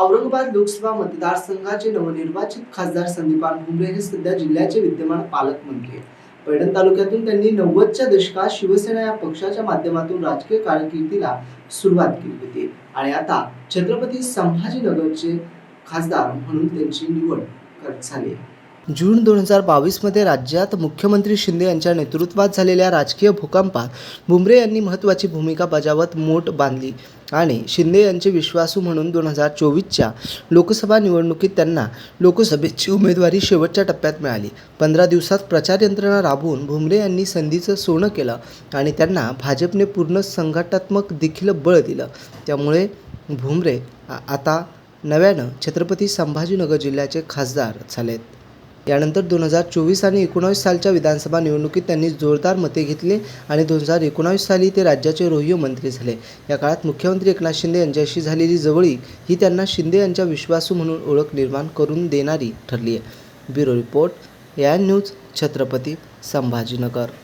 औरंगाबाद लोकसभा मतदारसंघाचे नवनिर्वाचित खासदार संदीपान भुमरे हे सध्या जिल्ह्याचे विद्यमान पालकमंत्री आहेत. पैठण तालुक्यातून त्यांनी नव्वदच्या दशकात शिवसेना या पक्षाच्या माध्यमातून राजकीय कारकिर्दीला सुरुवात केली होती आणि आता छत्रपती संभाजीनगरचे खासदार म्हणून त्यांची निवड कर- झाली जून दोन हजार बावीसमध्ये राज्यात मुख्यमंत्री शिंदे यांच्या नेतृत्वात झालेल्या राजकीय भूकंपात भुमरे यांनी महत्त्वाची भूमिका बजावत मोठ बांधली आणि शिंदे यांचे विश्वासू म्हणून दोन हजार चोवीसच्या लोकसभा निवडणुकीत त्यांना लोकसभेची उमेदवारी शेवटच्या टप्प्यात मिळाली. पंधरा दिवसात प्रचार यंत्रणा राबवून भुमरे यांनी संधीचं सोनं केलं आणि त्यांना भाजपने पूर्ण संघटनात्मक देखील बळ दिलं. त्यामुळे भुमरे आ- आता नव्यानं छत्रपती संभाजीनगर जिल्ह्याचे खासदार झालेत. यानंतर दोन हजार चोवीस आणि एकोणावीस सालच्या विधानसभा निवडणुकीत त्यांनी जोरदार मते घेतली आणि दोन हजार एकोणावीस साली ते राज्याचे रोहियो मंत्री झाले. या काळात मुख्यमंत्री एकनाथ शिंदे यांच्याशी झालेली जवळीक ही त्यांना शिंदे यांच्या विश्वासू म्हणून ओळख निर्माण करून देणारी ठरली आहे ब्युरो रिपोर्ट या न्यूज छत्रपती संभाजीनगर.